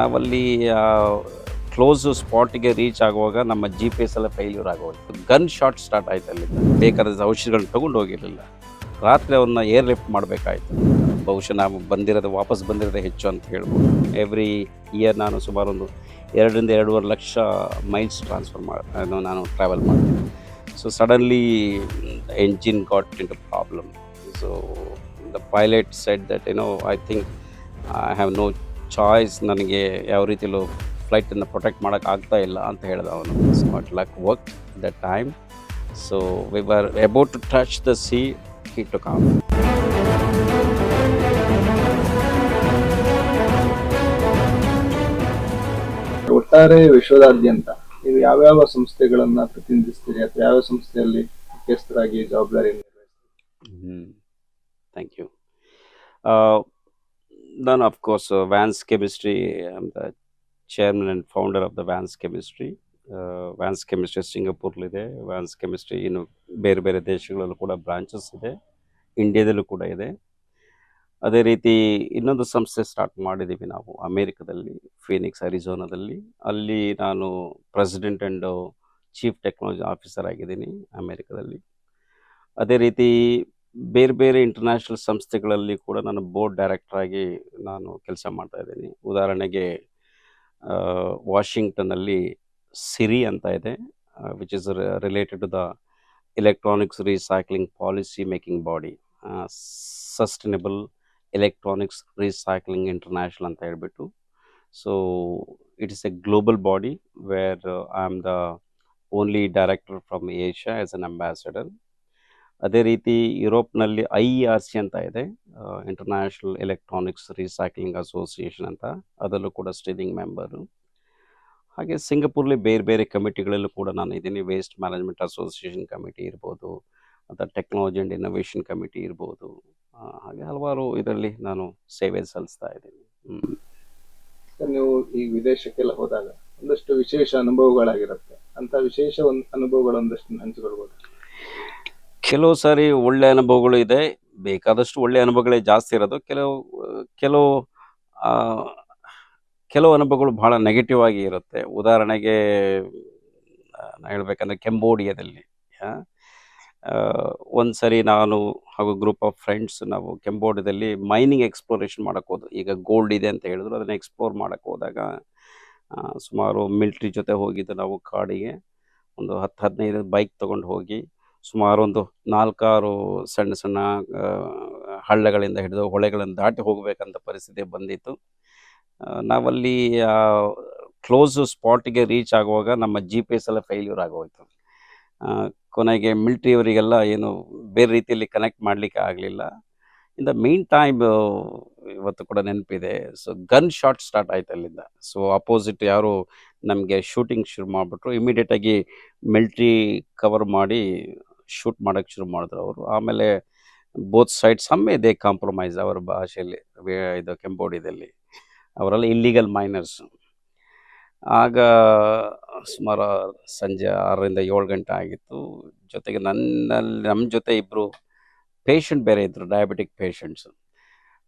ನಾವಲ್ಲಿ close ಸ್ಪಾಟಿಗೆ reach ಆಗುವಾಗ ನಮ್ಮ ಜಿ ಪಿ ಎಸ್ ಎಲ್ಲ ಫೇಲ್ಯೂರ್ ಆಗೋಯ್ತು ಗನ್ ಶಾಟ್ ಸ್ಟಾರ್ಟ್ ಆಯ್ತು ಅಲ್ಲಿ ಬೇಕಾದ ಔಷಧಿಗಳನ್ನ ತೊಗೊಂಡು ಹೋಗಿರಲಿಲ್ಲ. ರಾತ್ರಿ ಅವನ್ನ ಏರ್ ಲಿಫ್ಟ್ ಮಾಡಬೇಕಾಯ್ತು. ಬಹುಶಃ ನಾವು ಬಂದಿರೋದು ವಾಪಸ್ ಬಂದಿರೋದೇ ಹೆಚ್ಚು ಅಂತ ಹೇಳ್ಬೋದು. ಎವ್ರಿ ಇಯರ್ ನಾನು ಸುಮಾರು ಒಂದು ಎರಡರಿಂದ ಎರಡೂವರೆ ಲಕ್ಷ ಮೈಲ್ಸ್ ಟ್ರಾನ್ಸ್ಫರ್ ಮಾಡಿ ನಾನು ಟ್ರಾವೆಲ್ ಮಾಡ್ತೀನಿ. So suddenly engine got in problem so the pilot set that ಏನೋ I think I have no choice ನನಗೆ ಯಾವ ರೀತಿಲೂ ಫ್ಲೈಟನ್ನು ಪ್ರೊಟೆಕ್ಟ್ ಮಾಡೋಕೆ ಆಗ್ತಾ ಇಲ್ಲ ಅಂತ ಹೇಳಿದ ಅವನು. So at luck work the time so we were about to touch the sea he to calm ಒಟ್ಟಾರೆ ವಿಶ್ವದಾದ್ಯಂತ ನೀವು ಯಾವ್ಯಾವ ಸಂಸ್ಥೆಗಳನ್ನ ಪ್ರತಿನಿಧಿಸ್ತೀರಿ ಅಥವಾ ಯಾವ ಸಂಸ್ಥೆಯಲ್ಲಿ ಮುಖ್ಯಸ್ಥರಾಗಿ ಜವಾಬ್ದಾರಿ ಹ್ಮ್. ಥ್ಯಾಂಕ್ ಯು ನಾನು of course Vans Chemistry the chairman and founder of the Vans Chemistry Vans Chemistry ಸಿಂಗಪುರ್ಲಿದೆ Vans chemistry ಇನ್ನು ಬೇರೆ ಬೇರೆ ದೇಶಗಳಲ್ಲೂ ಕೂಡ ಬ್ರಾಂಚಸ್ ಇದೆ. ಇಂಡಿಯಾದಲ್ಲೂ ಕೂಡ ಇದೆ. ಅದೇ ರೀತಿ ಇನ್ನೊಂದು ಸಂಸ್ಥೆ ಸ್ಟಾರ್ಟ್ ಮಾಡಿದ್ದೀವಿ ನಾವು, ಅಮೇರಿಕದಲ್ಲಿ ಫೀನಿಕ್ಸ್ ಅರಿಜೋನಾದಲ್ಲಿ ಅಲ್ಲಿ ನಾನು president and chief technology officer ಆಗಿದ್ದೀನಿ ಅಮೇರಿಕದಲ್ಲಿ. ಅದೇ ರೀತಿ ಬೇರೆ ಬೇರೆ ಇಂಟರ್ನ್ಯಾಷನಲ್ ಸಂಸ್ಥೆಗಳಲ್ಲಿ ಕೂಡ ನಾನು ಬೋರ್ಡ್ ಡೈರೆಕ್ಟರ್ ಆಗಿ ನಾನು ಕೆಲಸ ಮಾಡ್ತಾ ಇದ್ದೀನಿ. ಉದಾಹರಣೆಗೆ ವಾಷಿಂಗ್ಟನಲ್ಲಿ ಸಿರಿ ಅಂತ ಇದೆ which is related to the electronics recycling policy making body sustainable electronics recycling international ಅಂತ ಹೇಳ್ಬಿಟ್ಟು. So it is a global body where I am the only director from Asia as an ambassador ಅದೇ ರೀತಿ ಯುರೋಪ್ನಲ್ಲಿ I R C ಅಂತ ಇದೆ international electronics recycling association ಅಂತ, ಅದರಲ್ಲೂ ಕೂಡ ಸ್ಟೀರಿಂಗ್ ಮೆಂಬರು. ಹಾಗೆ ಸಿಂಗಪುರ್ಲಿ ಬೇರೆ ಬೇರೆ ಕಮಿಟಿಗಳಲ್ಲೂ ಕೂಡ ನಾನು ಇದ್ದೀನಿ ವೇಸ್ಟ್ ಮ್ಯಾನೇಜ್ಮೆಂಟ್ ಅಸೋಸಿಯೇಷನ್ ಕಮಿಟಿ ಇರ್ಬೋದು, ಅಥವಾ ಟೆಕ್ನಾಲಜಿ ಅಂಡ್ ಇನ್ನೋವೇಷನ್ ಕಮಿಟಿ ಇರ್ಬೋದು ಹಾಗೆ ಹಲವಾರು ಇದರಲ್ಲಿ ನಾನು ಸೇವೆ ಸಲ್ಲಿಸ್ತಾ ಇದ್ದೀನಿ. ನೀವು ಈ ವಿದೇಶಕ್ಕೆಲ್ಲ ಹೋದಾಗ ಒಂದಷ್ಟು ವಿಶೇಷ ಅನುಭವಗಳಾಗಿರುತ್ತೆ. ಅಂತ ವಿಶೇಷ ಅನುಭವಗಳು ಒಂದಷ್ಟು ಹಂಚಿಕೊಳ್ಬೋದು ಕೆಲವು ಸಾರಿ ಒಳ್ಳೆ ಅನುಭವಗಳು ಇದೆ. ಬೇಕಾದಷ್ಟು ಒಳ್ಳೆ ಅನುಭವಗಳೇ ಜಾಸ್ತಿ ಇರೋದು. ಕೆಲವು ಕೆಲವು ಕೆಲವು ಅನುಭವಗಳು ಬಹಳ ನೆಗೆಟಿವ್ ಆಗಿ ಇರುತ್ತೆ. ಉದಾಹರಣೆಗೆ ಹೇಳ್ಬೇಕಂದ್ರೆ ಕೆಂಬೋಡಿಯಾದಲ್ಲಿ ಒಂದು ಸರಿ ನಾನು ಹಾಗೂ ಗ್ರೂಪ್ ಆಫ್ ಫ್ರೆಂಡ್ಸ್ ನಾವು ಕೆಂಬೋಡಿಯಾದಲ್ಲಿ ಮೈನಿಂಗ್ ಎಕ್ಸ್ಪ್ಲೋರೇಷನ್ ಮಾಡಕ್ಕೆ ಹೋದ್ವು ಈಗ ಗೋಲ್ಡ್ ಇದೆ ಅಂತ ಹೇಳಿದ್ರು. ಅದನ್ನ ಎಕ್ಸ್ಪ್ಲೋರ್ ಮಾಡಕ್ಕೆ ಹೋದಾಗ ಸುಮಾರು ಮಿಲ್ಟ್ರಿ ಜೊತೆ ಹೋಗಿದ್ದು ನಾವು ಕಾಡಿಗೆ. ಒಂದು ಹತ್ತು, ಹದಿನೈದು ಬೈಕ್ ತಗೊಂಡು ಹೋಗಿ ಸುಮಾರು ಒಂದು ನಾಲ್ಕಾರು ಸಣ್ಣ ಸಣ್ಣ ಹಳ್ಳಗಳಿಂದ ಹಿಡಿದು ಹೊಳೆಗಳನ್ನು ದಾಟಿ ಹೋಗಬೇಕಂತ ಪರಿಸ್ಥಿತಿ ಬಂದಿತ್ತು. ನಾವಲ್ಲಿ ಕ್ಲೋಸ್ ಸ್ಪಾಟಿಗೆ ರೀಚ್ ಆಗುವಾಗ ನಮ್ಮ ಜಿ ಪಿ ಎಸ್ ಎಲ್ಲ ಫೇಲ್ಯೂರ್ ಆಗೋಯ್ತು. ಕೊನೆಗೆ ಮಿಲ್ಟ್ರಿಯವರಿಗೆಲ್ಲ ಏನು ಬೇರೆ ರೀತಿಯಲ್ಲಿ ಕನೆಕ್ಟ್ ಮಾಡಲಿಕ್ಕೆ ಆಗಲಿಲ್ಲ. ಇಂದ ಮೀನ್ ಟೈಮ್, ಇವತ್ತು ಕೂಡ ನೆನಪಿದೆ. ಸೊ, ಗನ್ ಶಾಟ್ ಸ್ಟಾರ್ಟ್ ಆಯ್ತು ಅಲ್ಲಿಂದ. ಸೊ, ಅಪೋಸಿಟ್ ಯಾರು ನಮಗೆ ಶೂಟಿಂಗ್ ಶುರು ಮಾಡಿಬಿಟ್ರು. ಇಮಿಡಿಯೇಟಾಗಿ ಮಿಲ್ಟ್ರಿ ಕವರ್ ಮಾಡಿ ಶೂಟ್ ಮಾಡೋಕ್ಕೆ ಶುರು ಮಾಡಿದ್ರು ಅವರು. ಆಮೇಲೆ ಬೋತ್ ಸೈಡ್ ಸಮ್ಮೆ ದೇ ಕಾಂಪ್ರಮೈಸ್ ಅವರ ಭಾಷೆಯಲ್ಲಿ ಇದು ಕೆಂಬೋಡಿಯಲ್ಲಿ ಅವರೆಲ್ಲ ಇಲ್ಲಿಗಲ್ ಮೈನರ್ಸ್ ಆಗ ಸುಮಾರು ಸಂಜೆ ಆರರಿಂದ ಏಳು ಗಂಟೆ ಆಗಿತ್ತು. ಜೊತೆಗೆ ನನ್ನಲ್ಲಿ ನಮ್ಮ ಜೊತೆ ಇಬ್ಬರು ಪೇಷಂಟ್ ಬೇರೆ ಇದ್ದರು ಡಯಾಬಿಟಿಕ್ ಪೇಷಂಟ್ಸ್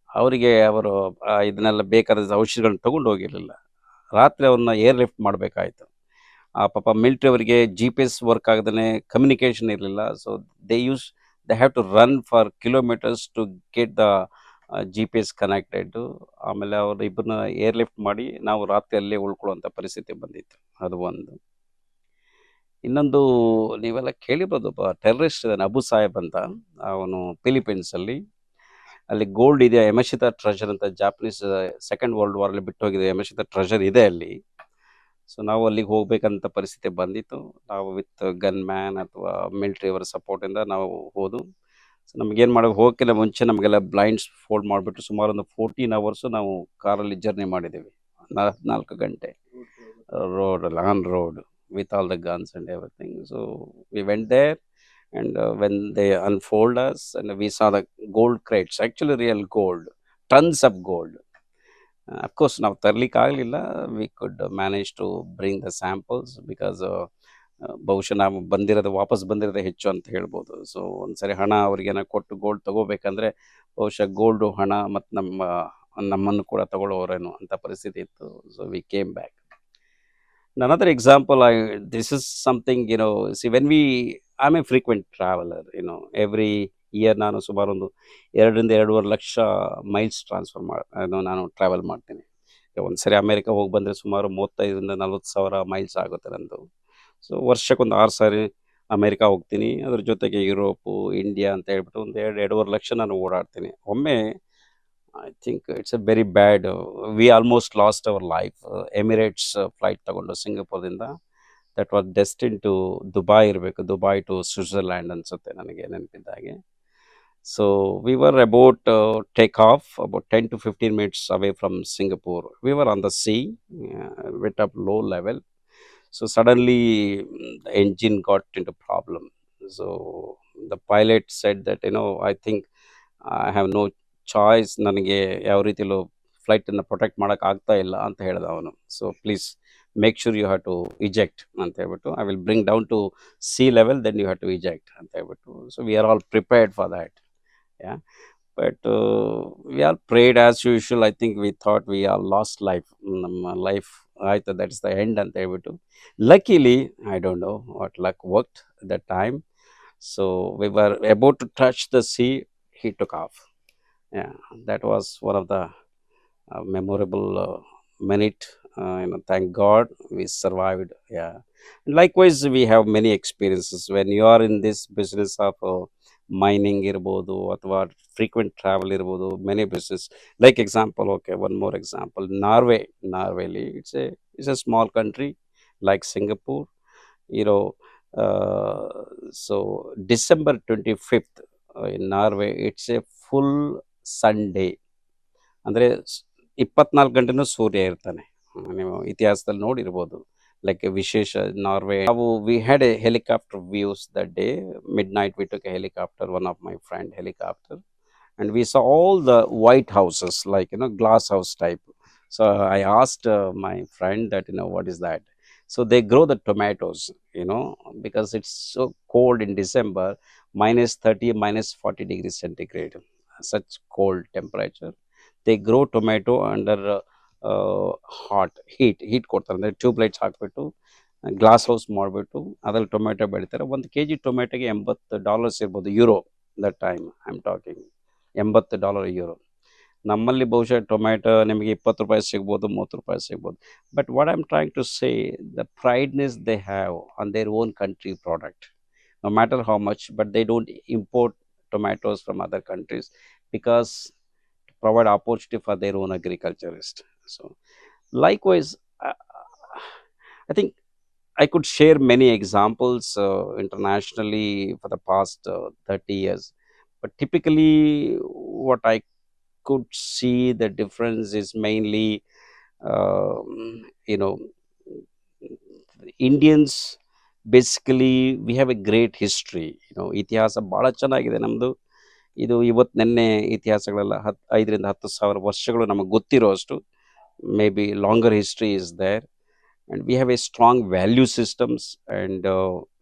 ಅವರಿಗೆ ಅವರು ಇದನ್ನೆಲ್ಲ ಬೇಕಾದ ಔಷಧಿಗಳನ್ನ ತೊಗೊಂಡು ಹೋಗಿರಲಿಲ್ಲ. ರಾತ್ರಿ ಅವ್ರನ್ನ ಏರ್ ಲಿಫ್ಟ್ ಮಾಡಬೇಕಾಯ್ತು. ಆ, ಪಾಪ ಮಿಲ್ಟ್ರಿ ಅವರಿಗೆ ಜಿ ಪಿ ಎಸ್ ವರ್ಕ್ ಆಗದೇ ಕಮ್ಯುನಿಕೇಷನ್ ಇರಲಿಲ್ಲ. So they use they have to run for kilometres to get the G P S connected ಆಮೇಲೆ ಅವ್ರ ಇಬ್ಬರನ್ನ ಏರ್ ಲಿಫ್ಟ್ ಮಾಡಿ ನಾವು ರಾತ್ರಿ ಅಲ್ಲೇ ಉಳ್ಕೊಳ್ಳುವಂಥ ಪರಿಸ್ಥಿತಿ ಬಂದಿತ್ತು. ಅದು ಒಂದು. ಇನ್ನೊಂದು, ನೀವೆಲ್ಲ ಕೇಳಿರ್ಬೋದು ಟೆರರಿಸ್ಟ್ ಇದ್ದಾನೆ ಅಬು ಸಾಹೇಬ್ ಅಂತ. ಅವನು ಫಿಲಿಪೀನ್ಸಲ್ಲಿ ಅಲ್ಲಿ. ಗೋಲ್ಡ್ ಇದೆ ಯಮಶಿತ ಟ್ರೆಷರ್ ಅಂತ ಜಾಪನೀಸ್ ಸೆಕೆಂಡ್ ವರ್ಲ್ಡ್ ವಾರಲ್ಲಿ ಬಿಟ್ಟು ಹೋಗಿದೆ ಯಮಶಿತ ಟ್ರೆಷರ್ ಇದೆ ಅಲ್ಲಿ. ಸೊ ನಾವು ಅಲ್ಲಿಗೆ ಹೋಗ್ಬೇಕಂತ ಪರಿಸ್ಥಿತಿ ಬಂದಿತ್ತು. ನಾವು ವಿತ್ ಗನ್ ಮ್ಯಾನ್ ಅಥವಾ ಮಿಲ್ಟ್ರಿ ಅವರ ಸಪೋರ್ಟ್ ಇಂದ ನಾವು ಹೋದು. ಸೊ ನಮ್ಗೆ ಮಾಡೋ ಹೋಗಕ್ಕೆಲ್ಲ ಮುಂಚೆ ನಮಗೆಲ್ಲ ಬ್ಲೈಂಡ್ಸ್ ಫೋಲ್ಡ್ ಮಾಡಿಬಿಟ್ಟು ಸುಮಾರು ಒಂದು ಫೋರ್ಟೀನ್ ಅವರ್ಸು ನಾವು ಕಾರಲ್ಲಿ ಜರ್ನಿ ಮಾಡಿದ್ದೀವಿ ನಾಲ್ಕು ಗಂಟೆ. Road lawn road with all the guns and everything so we went there and when they unfold us and we saw the gold crates actually real gold tons of gold course, ನಾವು ತರ್ಲಿಕ್ಕೆ ಆಗಲಿಲ್ಲ. We could manage to bring the samples because ಬಹುಶಃ ನಾವು ಬಂದಿರೋದು ವಾಪಸ್ ಬಂದಿರೋದೇ ಹೆಚ್ಚು ಅಂತ ಹೇಳ್ಬೋದು. ಸೊ ಒಂದ್ಸರಿ ಹಣ ಅವ್ರಿಗೇನ ಕೊಟ್ಟು ಗೋಲ್ಡ್ ತಗೋಬೇಕಂದ್ರೆ ಬಹುಶಃ ಗೋಲ್ಡು ಹಣ ಮತ್ತು ನಮ್ಮ ನಮ್ಮನ್ನು ಕೂಡ ತಗೊಳ್ಳೋರೇನು ಅಂತ ಪರಿಸ್ಥಿತಿ ಇತ್ತು. So we came back another example I this is something you see when we I am a frequent traveller know every year ನಾನು ಸುಮಾರು ಒಂದು ಎರಡರಿಂದ ಎರಡೂವರೆ ಲಕ್ಷ ಮೈಲ್ಸ್ ಟ್ರಾನ್ಸ್ಫರ್ ಮಾಡಿ ನಾನು ಟ್ರಾವೆಲ್ ಮಾಡ್ತೀನಿ. ಒಂದು ಸರಿ ಅಮೇರಿಕ ಹೋಗಿ ಬಂದರೆ ಸುಮಾರು ಮೂವತ್ತೈದರಿಂದ ನಲ್ವತ್ತು ಸಾವಿರ ಮೈಲ್ಸ್ ಆಗುತ್ತೆ ನಂದು. ಸೊ ವರ್ಷಕ್ಕೊಂದು ಆರು ಸಾರಿ ಅಮೇರಿಕಾ ಹೋಗ್ತೀನಿ. ಅದ್ರ ಜೊತೆಗೆ ಯುರೋಪು ಇಂಡಿಯಾ ಅಂತ ಹೇಳ್ಬಿಟ್ಟು ಒಂದು ಎರಡು, ಎರಡೂವರೆ ಲಕ್ಷ ನಾನು ಓಡಾಡ್ತೀನಿ. ಒಮ್ಮೆ I think it's a very bad we almost lost our life Emirates flight ತಗೊಂಡು ಸಿಂಗಾಪುರದಿಂದ. That was destined to Dubai ಇರಬೇಕು. ದುಬಾಯ್ ಟು ಸ್ವಿಟ್ಜರ್ಲ್ಯಾಂಡ್ ಅನಿಸುತ್ತೆ ನನಗೆ ನೆನಪಿದ್ದಾಗೆ so we were about take off about ten to fifteen minutes away from Singapore we were on the sea with up low level so suddenly the engine got into problem. So, the pilot said that, you know, i think i have no choice. ನನಗೆ ಯಾವ ರೀತಿಲೂ ಫ್ಲೈಟನ್ನು protect ಮಾಡೋಕೆ ಆಗ್ತಾ ಇಲ್ಲ, ಅಂತ ಹೇಳ್ದ ಅವನು. So please make sure you have to eject ಅಂತ ಹೇಳ್ಬಿಟ್ಟು I will bring down to sea level then you have to eject ಅಂತ ಹೇಳ್ಬಿಟ್ಟು. So we are all prepared for that yeah. But uh, we all prayed as usual. I think we thought we are lost life. Mm, life i thought that's the end and they were to luckily i don't know what luck worked at that time. So we were about to touch the sea. He took off. Yeah that was one of the uh, memorable uh, minute. Uh, you know thank god we survived. Yeah. Likewise we have many experiences. When you are in this business of uh, mining ಇರ್ಬೋದು ಅಥವಾ frequent travel ಇರ್ಬೋದು many business like example okay one more example Norway ನಾರ್ವೆಲಿ it's a it's a small country. You know, uh, so December 25th uh, in Norway, it's a full Sunday. ಅಂದರೆ ಇಪ್ಪತ್ನಾಲ್ಕು ಗಂಟೆನೂ ಸೂರ್ಯ ಇರ್ತಾನೆ ನೀವು ಇತಿಹಾಸದಲ್ಲಿ ನೋಡಿರ್ಬೋದು like a Vishesha uh, Norway. We had a helicopter views that day. Midnight, we took a helicopter, one of my friend helicopter, and we saw all the white houses, like, you know, glass house type. So I asked uh, my friend that, you know, what is that? So they grow the tomatoes, you know, because it's so cold in December, minus 30, minus 40 degrees centigrade, such cold temperature. They grow tomato under uh, uh, hot heat heat ಕೊಡ್ತಾರೆ. ಅಂದರೆ tube lights ಹಾಕ್ಬಿಟ್ಟು glass house ಮಾಡಿಬಿಟ್ಟು ಅದ್ರಲ್ಲಿ tomato ಬೆಳಿತಾರೆ. ಒಂದು K G ಟೊಮೆಟೊಗೆ ಎಂಬತ್ತು dollars ಇರ್ಬೋದು euro that time I am talking ಎಂಬತ್ತು ಡಾಲರ್ ಯೂರೋ ನಮ್ಮಲ್ಲಿ ಬಹುಶಃ ಟೊಮ್ಯಾಟೊ ನಿಮಗೆ ಇಪ್ಪತ್ತು ರೂಪಾಯಿ ಸಿಗ್ಬೋದು ಮೂವತ್ತು ರೂಪಾಯಿ ಸಿಗ್ಬೋದು. But what I am trying to say the prideness they have on their own country product no matter how much but they don't import tomatoes from other countries because to provide opportunity for their own agriculturist. So likewise uh, i think i could share many examples uh, internationally for the past uh, 30 years but typically what i could see the difference is mainly uh, you know indians basically we have a great history you know ಇತಿಹಾಸ ಭಾಳ ಚೆನ್ನಾಗಿದೆ ನಮ್ಮದು ಇದು ಇವತ್ತು ನಿನ್ನೆ ಇತಿಹಾಸಗಳೆಲ್ಲ ಹತ್ತು ಐದರಿಂದ ಹತ್ತು ಸಾವಿರ ವರ್ಷಗಳು ನಮಗೆ ಗೊತ್ತಿರೋ ಅಷ್ಟು maybe longer history is there and we have a strong value systems and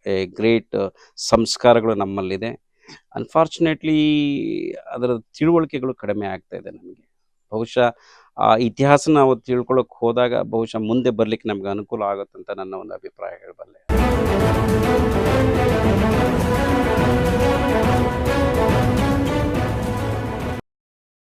a great ಸಂಸ್ಕಾರಗಳು ನಮ್ಮಲ್ಲಿದೆ. ಅನ್ಫಾರ್ಚುನೇಟ್ಲಿ ಅದರ ತಿಳುವಳಿಕೆಗಳು ಕಡಿಮೆ ಆಗ್ತಾ ಇದೆ ನಮಗೆ. ಬಹುಶಃ, ಆ ಇತಿಹಾಸ ನಾವು ತಿಳ್ಕೊಳ್ಳೋಕೆ ಹೋದಾಗ ಬಹುಶಃ ಮುಂದೆ ಬರ್ಲಿಕ್ಕೆ ನಮ್ಗೆ ಅನುಕೂಲ ಆಗುತ್ತೆ ಅಂತ ನನ್ನ ಒಂದು ಅಭಿಪ್ರಾಯ ಹೇಳಬಲ್ಲೆ